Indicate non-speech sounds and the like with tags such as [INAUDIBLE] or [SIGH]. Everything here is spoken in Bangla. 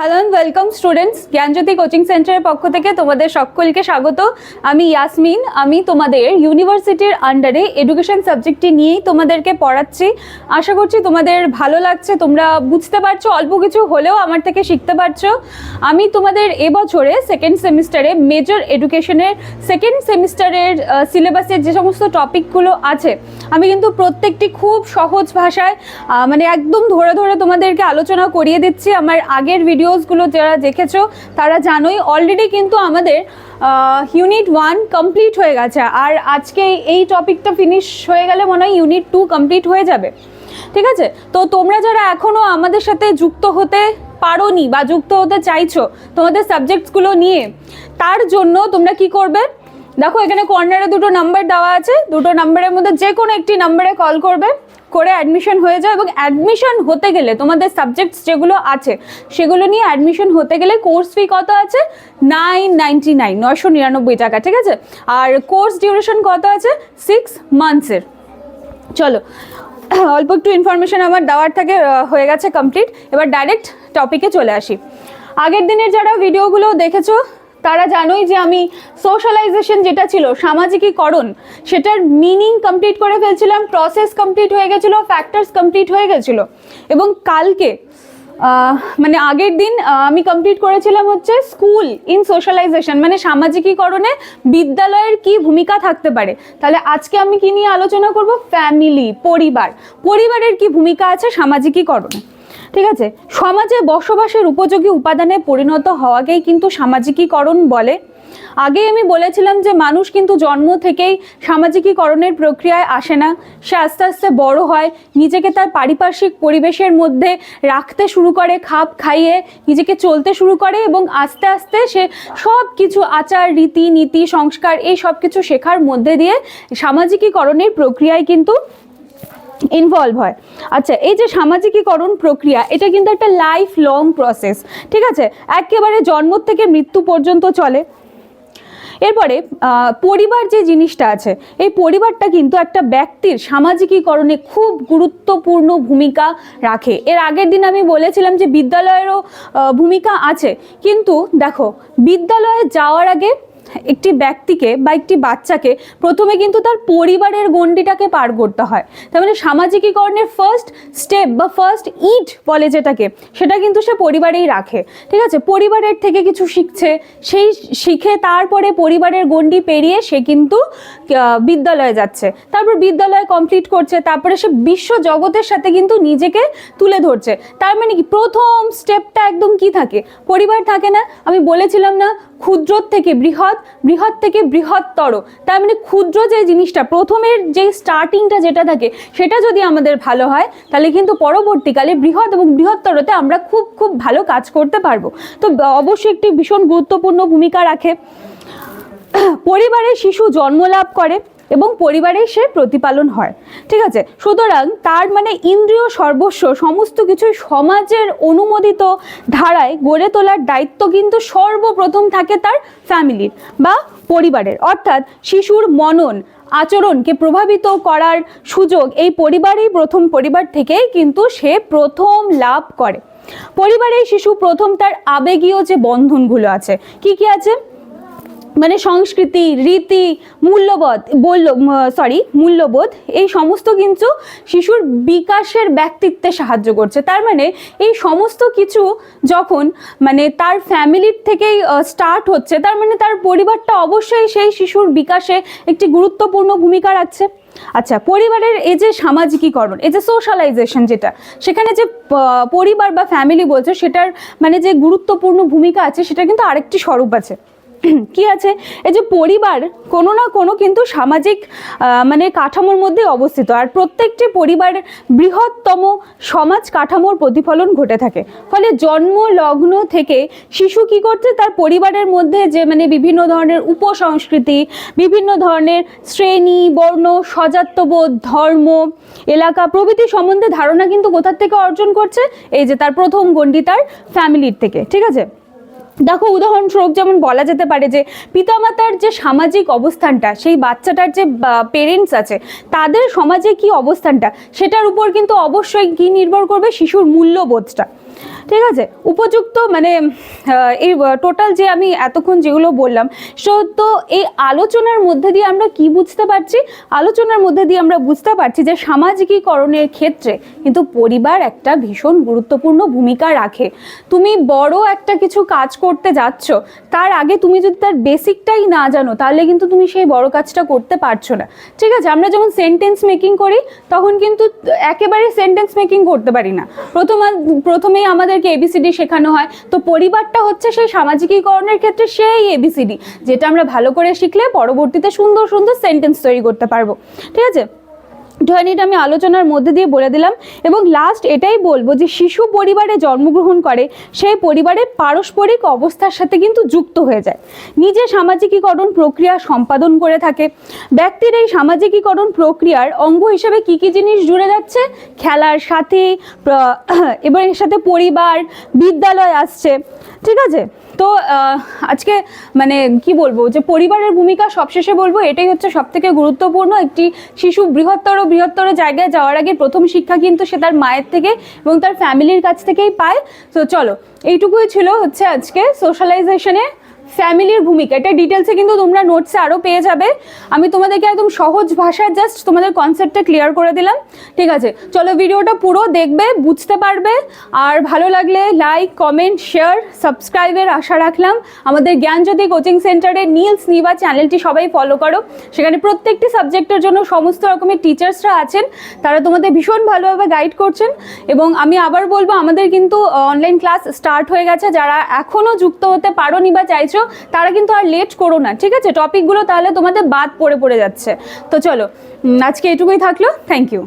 Hello and welcome students Gyanjyoti coaching সেন্টারের পক্ষ থেকে তোমাদের সকলকে স্বাগত। আমি ইয়াসমিন আমি তোমাদের ইউনিভার্সিটির আন্ডারে এডুকেশন সাবজেক্টটি নিয়েই তোমাদেরকে পড়াচ্ছি। আশা করছি তোমাদের ভালো লাগছে, তোমরা বুঝতে পারছ, অল্প কিছু হলেও আমার থেকে শিখতে পারছ। আমি তোমাদের এবছরে সেকেন্ড সেমিস্টারে মেজর এডুকেশনের সেকেন্ড সেমিস্টারের সিলেবাসের যে সমস্ত টপিকগুলো আছে, আমি কিন্তু প্রত্যেকটি খুব সহজ ভাষায় মানে একদম ধরে ধরে তোমাদেরকে আলোচনা করিয়ে দিচ্ছি। আমার আগের ভিডিওসগুলো যারা দেখেছ, তারা জানোই অলরেডি কিন্তু আমাদের ইউনিট ওয়ান কমপ্লিট হয়ে গেছে। আর আজকে এই টপিকটা ফিনিশ হয়ে গেলে মনে হয় ইউনিট টু কমপ্লিট হয়ে যাবে। ঠিক আছে? তো তোমরা যারা এখনও আমাদের সাথে যুক্ত হতে পারোনি বা যুক্ত হতে চাইছো তোমাদের সাবজেক্টসগুলো নিয়ে, তার জন্য তোমরা কি করবে? দেখো, এখানে কর্নারে দুটো নাম্বার দেওয়া আছে। দুটো নাম্বারের মধ্যে যে কোনো একটি নাম্বারে কল করবে, করে অ্যাডমিশন হয়ে যাও এবং অ্যাডমিশন হতে গেলে তোমাদের সাবজেক্টস যেগুলো আছে, সেগুলো নিয়ে অ্যাডমিশন হতে গেলে কোর্স ফি কত আছে? নাইন নাইনটি নাইন নয়শো নিরানব্বই টাকা, ঠিক আছে? আর কোর্স ডিউরেশন কত আছে? সিক্স মান্থসের চলো, অল্প একটু ইনফরমেশন আমার দেওয়ার থেকে হয়ে গেছে কমপ্লিট এবার ডাইরেক্ট টপিকে চলে আসি। আগের দিনের যারা ভিডিওগুলো দেখেছ তারা জানোই যে আমি সোশ্যালাইজেশন যেটা ছিল, সামাজিকীকরণ, সেটার মিনিং কমপ্লিট করে ফেলছিলাম প্রসেস কমপ্লিট হয়ে গেছিল ফ্যাক্টরস কমপ্লিট হয়ে গেছিল। এবং কালকে মানে আগের দিন আমি কমপ্লিট করেছিলাম হচ্ছে স্কুল ইন সোশ্যালাইজেশন মানে সামাজিকীকরণে বিদ্যালয়ের কি ভূমিকা থাকতে পারে। তাহলে আজকে আমি কি নিয়ে আলোচনা করব? ফ্যামিলি পরিবার। পরিবারের কি ভূমিকা আছে সামাজিকীকরণে? ঠিক আছে? সমাজে বসবাসের উপযোগী উপাদানে পরিণত হওয়াকেই কিন্তু সামাজিকীকরণ বলে। আগে আমি বলেছিলাম যে মানুষ কিন্তু জন্ম থেকেই সামাজিকীকরণের প্রক্রিয়ায় আসে না। সে আস্তে আস্তে বড় হয়, নিজেকে তার পারিপার্শ্বিক পরিবেশের মধ্যে রাখতে শুরু করে, খাপ খাইয়ে নিজেকে চলতে শুরু করে এবং আস্তে আস্তে সে সব কিছু আচার, রীতি, নীতি, সংস্কার এই সব কিছু শেখার মধ্যে দিয়ে সামাজিকীকরণের প্রক্রিয়ায় কিন্তু ইনভলভ হয়। আচ্ছা এই যে সামাজিকীকরণ প্রক্রিয়া, এটা কিন্তু একটা লাইফ লং প্রসেস ঠিক আছে? একেবারে জন্ম থেকে মৃত্যু পর্যন্ত চলে। এরপরে পরিবার যে জিনিসটা আছে, এই পরিবারটা কিন্তু একটা ব্যক্তির সামাজিকীকরণে খুব গুরুত্বপূর্ণ ভূমিকা রাখে। এর আগের দিন আমি বলেছিলাম যে বিদ্যালয়েরও ভূমিকা আছে। কিন্তু দেখো, বিদ্যালয়ে যাওয়ার আগে একটি ব্যক্তিকে বা একটি বাচ্চাকে প্রথমে কিন্তু তার পরিবারের গণ্ডিটাকে পার করতে হয়। তার মানে সামাজিকীকরণের ফার্স্ট স্টেপ বা ফার্স্ট ইট বলে যেটাকে, সেটা কিন্তু সে পরিবারেই রাখে। ঠিক আছে? পরিবারের থেকে কিছু শিখছে, সেই শিখে তারপরে পরিবারের গণ্ডি পেরিয়ে সে কিন্তু বিদ্যালয়ে যাচ্ছে। তারপর বিদ্যালয় কমপ্লিট করছে, তারপরে সে বিশ্ব জগতের সাথে কিন্তু নিজেকে তুলে ধরছে। তার মানে কি? প্রথম স্টেপটা একদম কি থাকে? পরিবার থাকে না। আমি বলেছিলাম না ক্ষুদ্র থেকে বৃহৎ বৃহৎ থেকে বৃহত্তর। তার মানে ক্ষুদ্র যে জিনিসটা, প্রথমের যে স্টার্টিংটা যেটা থাকে, সেটা যদি আমাদের ভালো হয়, তাহলে কিন্তু পরবর্তীকালে বৃহৎ এবং বৃহত্তরতে আমরা খুব খুব ভালো কাজ করতে পারব। তো অবশ্যই একটি ভীষণ গুরুত্বপূর্ণ ভূমিকা রাখে। [CLEARS THROAT] পরিবারে শিশু জন্ম লাভ করে। এবং পরিবারে সে প্রতিপালন হয়। ঠিক আছে? সুতরাং তার মানে ইন্দ্রিয় সর্বস্ব সমস্ত কিছুই সমাজের অনুমোদিত ধারায় গড়ে তোলার দায়িত্ব কিন্তু সর্বপ্রথম থাকে তার ফ্যামিলির বা পরিবারের। অর্থাৎ শিশুর মনন, আচরণকে প্রভাবিত করার সুযোগ এই পরিবারেই প্রথম পরিবার থেকেই কিন্তু সে প্রথম লাভ করে। পরিবারেই শিশু প্রথম তার আবেগীয় যে বন্ধনগুলো আছে, কি কি আছে? মানে সংস্কৃতি, রীতি, মূল্যবোধ বলল সরি মূল্যবোধ, এই সমস্ত কিন্তু শিশুর বিকাশের ব্যক্তিত্বে সাহায্য করছে। তার মানে এই সমস্ত কিছু যখন মানে তার ফ্যামিলির থেকেই স্টার্ট হচ্ছে, তার মানে তার পরিবারটা অবশ্যই সেই শিশুর বিকাশে একটি গুরুত্বপূর্ণ ভূমিকা রাখছে। আচ্ছা পরিবারের এই যে সামাজিকীকরণ, এই যে সোশ্যালাইজেশন যেটা, সেখানে যে পরিবার বা ফ্যামিলি বলছে, সেটার মানে যে গুরুত্বপূর্ণ ভূমিকা আছে, সেটা কিন্তু আরেকটি স্বরূপ আছে। [CLEARS THROAT] কি আছে? এই যে পরিবার, কোনো না কোনো কিন্তু সামাজিক মানে কাঠামোর মধ্যে অবস্থিত। আর প্রত্যেকটি পরিবারের বৃহত্তম সমাজ কাঠামোর প্রতিফলন ঘটে থাকে। ফলে জন্ম, লগ্ন থেকে শিশু কি করছে? তার পরিবারের মধ্যে যে মানে বিভিন্ন ধরনের উপসংস্কৃতি, বিভিন্ন ধরনের শ্রেণি, বর্ণ সজাত্যবোধ ধর্ম, এলাকা প্রভৃতি সম্বন্ধে ধারণা কিন্তু কোথার থেকে অর্জন করছে? এই যে তার প্রথম গণ্ডি তার ফ্যামিলির থেকে। ঠিক আছে? দেখো, উদাহরণস্বরূপ যেমন বলা যেতে পারে যে পিতামাতার যে সামাজিক অবস্থানটা, সেই বাচ্চাটার যে পেরেন্টস আছে, তাদের সমাজে কি অবস্থানটা, সেটার উপর কিন্তু অবশ্যই কি নির্ভর করবে শিশুর মূল্যবোধটা। ঠিক আছে? উপযুক্ত মানে এই টোটাল যে আমি এতক্ষণ যেগুলো বললাম, সো তো এই আলোচনার মধ্যে দিয়ে আমরা কি বুঝতে পারছি? আলোচনার মধ্যে দিয়ে আমরা বুঝতে পারছি যে সামাজিকীকরণের ক্ষেত্রে কিন্তু পরিবার একটা ভীষণ গুরুত্বপূর্ণ ভূমিকা রাখে। তুমি বড় একটা কিছু কাজ করতে যাচ্ছ, তার আগে তুমি যদি তার বেসিকটাই না জানো, তাহলে কিন্তু তুমি সেই বড় কাজটা করতে পারছ না। ঠিক আছে? আমরা যখন সেন্টেন্স মেকিং করি, তখন কিন্তু একেবারে সেন্টেন্স মেকিং করতে পারি না। প্রথম, প্রথমেই আমাদেরকে এবিসিডি শেখানো হয়। তো পরিবারটা হচ্ছে সেই সামাজিকীকরণের ক্ষেত্রে সেই এবিসিডি যেটা আমরা ভালো করে শিখলে পরবর্তীতে সুন্দর সুন্দর সেন্টেন্স তৈরি করতে পারব। ঠিক আছে? এটা আমি আলোচনার মধ্যে দিয়ে বলে দিলাম এবং লাস্ট এটাই বলব যে শিশু পরিবারে জন্মগ্রহণ করে সেই পরিবারে পারস্পরিক অবস্থার সাথে কিন্তু যুক্ত হয়ে যায়। নিজে সামাজিকীকরণ প্রক্রিয়া সম্পাদন করে থাকে। ব্যক্তির এই সামাজিকীকরণ প্রক্রিয়ার অঙ্গ হিসেবে কি কি জিনিস জুড়ে যাচ্ছে? খেলার সাথে [CLEARS THROAT] এবার এর সাথে পরিবার, বিদ্যালয় আসছে। ঠিক আছে? তো আজকে মানে কি বলব, যে পরিবারের ভূমিকা সবশেষে বলব, এটাই হচ্ছে সব থেকে গুরুত্বপূর্ণ। একটি শিশু বৃহত্তর বৃহত্তর জায়গায় যাওয়ার আগে প্রথম শিক্ষা কিন্তু সে তার মায়ের থেকে এবং তার ফ্যামিলির কাছ থেকেই পায়। তো চলো, এইটুকুই ছিল হচ্ছে আজকে সোশ্যালাইজেশনে ফ্যামিলির ভূমিকা। এটা ডিটেলসে কিন্তু তোমরা নোটসে আরও পেয়ে যাবে। আমি তোমাদেরকে একদম সহজ ভাষায় জাস্ট তোমাদের কনসেপ্টটা ক্লিয়ার করে দিলাম। ঠিক আছে? চলো ভিডিওটা পুরো দেখবে, বুঝতে পারবে। আর ভালো লাগলে লাইক কমেন্ট শেয়ার সাবস্ক্রাইবের আশা রাখলাম। আমাদের জ্ঞানজ্যোতি কোচিং সেন্টারে নীলস নিবা চ্যানেলটি সবাই ফলো করো। সেখানে প্রত্যেকটি সাবজেক্টের জন্য সমস্ত রকমের টিচার্সরা আছেন। তারা তোমাদের ভীষণ ভালোভাবে গাইড করছেন। এবং আমি আবার বলব, আমাদের কিন্তু অনলাইন ক্লাস স্টার্ট হয়ে গেছে। যারা এখনও যুক্ত হতে পারোনি বা চাইছো তারা কিন্তু আর লেট করো না, ঠিক আছে? টপিকগুলো তাহলে তোমাদের বাদ পড়ে পড়ে যাচ্ছে। তো চলো আজকে এটুকুই থাকল। Thank you